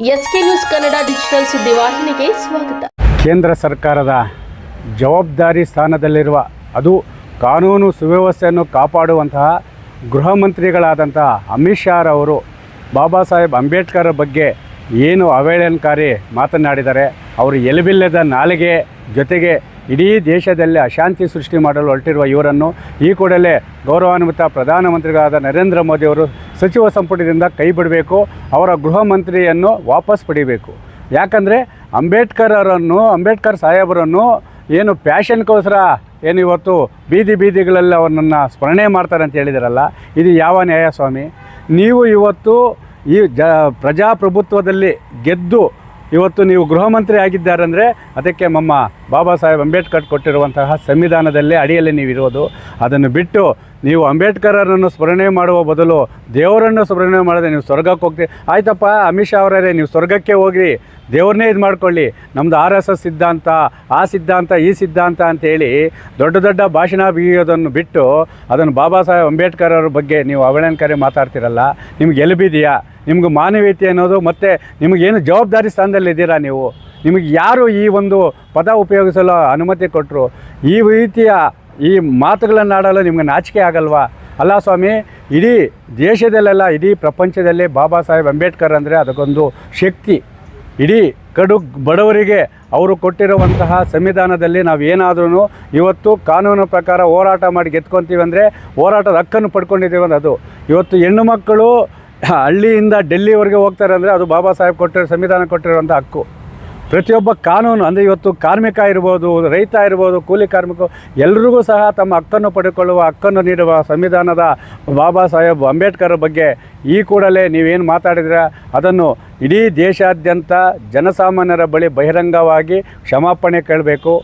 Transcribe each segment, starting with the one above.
S K news Kannada digital ಸುದ್ದಿವಾಹಿನಿಗೆ ಸ್ವಾಗತ. ಕೇಂದ್ರ ಸರ್ಕಾರದ ಜವಾಬ್ದಾರಿ ಸ್ಥಾನದಲ್ಲಿರುವ ಅದು ಕಾನೂನು ಸುವ್ಯವಸ್ಥೆಯನ್ನು ಕಾಪಾಡುವಂತಹ ಗೃಹ ಮಂತ್ರಿಗಳಾದಂತಹ ಅಮಿತ್ ಶಾ ಅವರು ಬಾಬಾ ಸಾಹೇಬ್ ಅಂಬೇಡ್ಕರ್ ಬಗ್ಗೆ ಏನು ಅವೇಳನಕಾರಿ ಮಾತನಾಡಿದ್ದಾರೆ ಅವರು ಎಲುಬಿಲ್ಲದ ನಾಲಿಗೆ ಜೊತೆಗೆ ಇಡೀ ದೇಶದಲ್ಲಿ ಅಶಾಂತಿ ಸೃಷ್ಟಿ ಮಾಡಲು ಹೊರಟಿರುವ ಇವರನ್ನು ಈ ಕೂಡಲೇ ಗೌರವಾನ್ವಿತ ಪ್ರಧಾನಮಂತ್ರಿಗಳಾದ ನರೇಂದ್ರ ಮೋದಿಯವರು ಸಚಿವ ಸಂಪುಟದಿಂದ ಕೈ ಬಿಡಬೇಕು, ಅವರ ಗೃಹ ಮಂತ್ರಿಯನ್ನು ವಾಪಸ್ ಪಡಿಬೇಕು. ಯಾಕಂದರೆ ಅಂಬೇಡ್ಕರ್ ಅವರನ್ನು, ಅಂಬೇಡ್ಕರ್ ಸಾಹೇಬರನ್ನು ಏನು ಪ್ಯಾಷನ್ಗೋಸ್ಕರ ಏನು ಇವತ್ತು ಬೀದಿ ಬೀದಿಗಳಲ್ಲಿ ಅವರನ್ನು ಸ್ಮರಣೆ ಮಾಡ್ತಾರೆ ಅಂತ ಹೇಳಿದಾರಲ್ಲ, ಇದು ಯಾವ ನ್ಯಾಯ ಸ್ವಾಮಿ ನೀವು ಇವತ್ತು ಈ ಜ ಪ್ರಜಾಪ್ರಭುತ್ವದಲ್ಲಿ ಗೆದ್ದು ಇವತ್ತು ನೀವು ಗೃಹ ಮಂತ್ರಿ ಆಗಿದ್ದಾರೆ ಅಂದರೆ ಅದಕ್ಕೆ ನಮ್ಮ ಬಾಬಾ ಸಾಹೇಬ್ ಅಂಬೇಡ್ಕರ್ ಕೊಟ್ಟಿರುವಂತಹ ಸಂವಿಧಾನದಲ್ಲಿ ಅಡಿಯಲ್ಲಿ ನೀವು ಇರೋದು ಅದನ್ನು ಬಿಟ್ಟು ನೀವು ಅಂಬೇಡ್ಕರರನ್ನು ಸ್ಮರಣೆ ಮಾಡುವ ಬದಲು ದೇವರನ್ನು ಸ್ಮರಣೆ ಮಾಡದೆ ನೀವು ಸ್ವರ್ಗಕ್ಕೆ ಹೋಗ್ತೀವಿ ಆಯ್ತಪ್ಪ, ಅಮಿತ್ ಶಾ ಅವರೇ, ನೀವು ಸ್ವರ್ಗಕ್ಕೆ ಹೋಗಿ ದೇವ್ರನ್ನೇ ಇದು ಮಾಡ್ಕೊಳ್ಳಿ. ನಮ್ಮದು ಆರ್ ಎಸ್ ಎಸ್ ಸಿದ್ಧಾಂತ, ಆ ಸಿದ್ಧಾಂತ, ಈ ಸಿದ್ಧಾಂತ ಅಂತೇಳಿ ದೊಡ್ಡ ದೊಡ್ಡ ಭಾಷಣ ಬೀಯೋದನ್ನು ಬಿಟ್ಟು ಅದನ್ನು ಬಾಬಾ ಸಾಹೇಬ್ ಅಂಬೇಡ್ಕರ್ ಅವ್ರ ಬಗ್ಗೆ ನೀವು ಅವಹೇಳನಕಾರಿ ಮಾತಾಡ್ತಿರಲ್ಲ. ನಿಮ್ಗೆ ಎಲುಬಿದೆಯಾ ನಿಮ್ಗೆ ಮಾನವೀಯತೆ ಅನ್ನೋದು ಮತ್ತು ನಿಮಗೇನು ಜವಾಬ್ದಾರಿ ಸ್ಥಾನದಲ್ಲಿದ್ದೀರಾ ನೀವು? ನಿಮಗೆ ಯಾರು ಈ ಒಂದು ಪದ ಉಪಯೋಗಿಸಲು ಅನುಮತಿ ಕೊಟ್ಟರು ಈ ರೀತಿಯ ಈ ಮಾತುಗಳನ್ನಾಡಲು ನಿಮಗೆ ನಾಚಿಕೆ ಆಗಲ್ವಾ? ಅಲ್ಲ ಸ್ವಾಮಿ, ಇಡೀ ದೇಶದಲ್ಲೆಲ್ಲ, ಇಡೀ ಪ್ರಪಂಚದಲ್ಲಿ ಬಾಬಾ ಸಾಹೇಬ್ ಅಂಬೇಡ್ಕರ್ ಅಂದರೆ ಅದಕ್ಕೊಂದು ಶಕ್ತಿ. ಇಡೀ ಕಡು ಬಡವರಿಗೆ ಅವರು ಕೊಟ್ಟಿರುವಂತಹ ಸಂವಿಧಾನದಲ್ಲಿ ನಾವು ಏನಾದ್ರೂ ಇವತ್ತು ಕಾನೂನು ಪ್ರಕಾರ ಹೋರಾಟ ಮಾಡಿ ಗೆದ್ಕೊತೀವಿ ಅಂದರೆ ಹೋರಾಟದ ಹಕ್ಕನ್ನು ಪಡ್ಕೊಂಡಿದ್ದೀವಿ ಅದು ಇವತ್ತು ಹೆಣ್ಣು ಮಕ್ಕಳು ಹಳ್ಳಿಯಿಂದ ಡೆಲ್ಲಿವರೆಗೆ ಹೋಗ್ತಾರೆ ಅಂದರೆ ಅದು ಬಾಬಾ ಸಾಹೇಬ್ ಕೊಟ್ಟಿರೋ ಸಂವಿಧಾನ ಕೊಟ್ಟಿರುವಂಥ ಹಕ್ಕು. ಪ್ರತಿಯೊಬ್ಬ ಕಾನೂನು, ಅಂದರೆ ಇವತ್ತು ಕಾರ್ಮಿಕ ಇರ್ಬೋದು, ರೈತ ಇರ್ಬೋದು, ಕೂಲಿ ಕಾರ್ಮಿಕ ಎಲ್ರಿಗೂ ಸಹ ತಮ್ಮ ಹಕ್ಕನ್ನು ಪಡೆದುಕೊಳ್ಳುವ ಹಕ್ಕನ್ನು ನೀಡುವ ಸಂವಿಧಾನದ ಬಾಬಾ ಸಾಹೇಬ್ ಅಂಬೇಡ್ಕರ್ ಬಗ್ಗೆ ಈ ಕೂಡಲೇ ನೀವೇನು ಮಾತಾಡಿದ್ರೆ, ಅದನ್ನು ಇಡೀ ದೇಶಾದ್ಯಂತ ಜನಸಾಮಾನ್ಯರ ಬಳಿ ಬಹಿರಂಗವಾಗಿ ಕ್ಷಮಾಪಣೆ ಕೇಳಬೇಕು.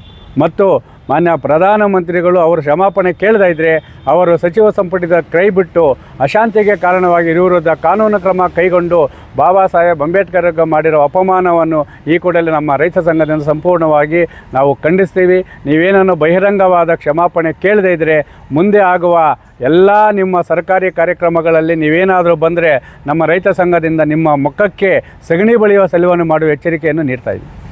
ಮತ್ತು ಮಾನ್ಯ ಪ್ರಧಾನಮಂತ್ರಿಗಳು ಅವರು ಕ್ಷಮಾಪಣೆ ಕೇಳದೇ ಇದ್ದರೆ ಅವರು ಸಚಿವ ಸಂಪುಟದ ಕೈ ಬಿಟ್ಟು ಅಶಾಂತಿಗೆ ಕಾರಣವಾಗಿ ವಿರುದ್ಧ ಕಾನೂನು ಕ್ರಮ ಕೈಗೊಂಡು ಬಾಬಾ ಸಾಹೇಬ್ ಅಂಬೇಡ್ಕರ್ಗೆ ಮಾಡಿರೋ ಅಪಮಾನವನ್ನು ಈ ಕೂಡಲೇ ನಮ್ಮ ರೈತ ಸಂಘದಿಂದ ಸಂಪೂರ್ಣವಾಗಿ ನಾವು ಖಂಡಿಸ್ತೀವಿ. ನೀವೇನನ್ನು ಬಹಿರಂಗವಾದ ಕ್ಷಮಾಪಣೆ ಕೇಳದೇ ಇದ್ದರೆ ಮುಂದೆ ಆಗುವ ಎಲ್ಲ ನಿಮ್ಮ ಸರ್ಕಾರಿ ಕಾರ್ಯಕ್ರಮಗಳಲ್ಲಿ ನೀವೇನಾದರೂ ಬಂದರೆ ನಮ್ಮ ರೈತ ಸಂಘದಿಂದ ನಿಮ್ಮ ಮುಖಕ್ಕೆ ಸಗಣಿ ಬಳಿಯುವ ಸಲುವನ್ನು ಮಾಡುವ ಎಚ್ಚರಿಕೆಯನ್ನು ನೀಡ್ತಾ ಇದ್ದೀವಿ.